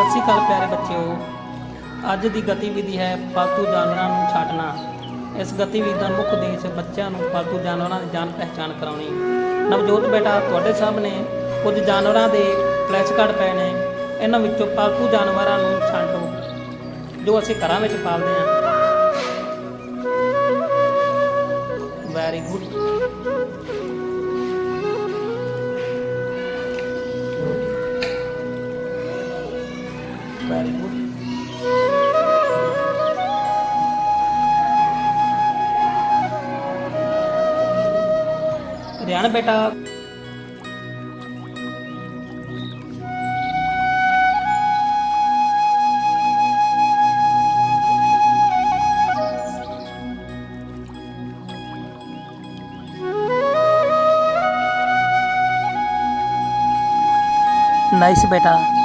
ਸਤਿ ਸ਼੍ਰੀ ਅਕਾਲ ਪਿਆਰੇ ਬੱਚਿਓ। ਅੱਜ ਦੀ ਗਤੀਵਿਧੀ ਹੈ ਪਾਲਤੂ ਜਾਨਵਰਾਂ ਨੂੰ ਛੱਡਣਾ ਇਸ ਗਤੀਵਿਧੀ ਦਾ ਮੁੱਖ ਉਦੇਸ਼ ਬੱਚਿਆਂ ਨੂੰ ਪਾਲਤੂ ਜਾਨਵਰਾਂ ਦੀ ਜਾਣ ਪਹਿਚਾਣ ਕਰਾਉਣੀ। ਨਵਜੋਤ ਬੇਟਾ ਤੁਹਾਡੇ ਸਾਹਮਣੇ ਕੁਝ ਜਾਨਵਰਾਂ ਦੇ ਫਲੈਸ਼ ਕਾਰਡ ਪਏ ਨੇ। ਇਹਨਾਂ ਵਿੱਚੋਂ ਪਾਲਤੂ ਜਾਨਵਰਾਂ ਨੂੰ ਛੱਡੋ ਜੋ ਅਸੀਂ ਘਰਾਂ ਵਿੱਚ ਪਾਲਦੇ ਹਾਂ। Very good very good Ryan ਬੇਟਾ ਨਾਈਸ ਬੇਟਾ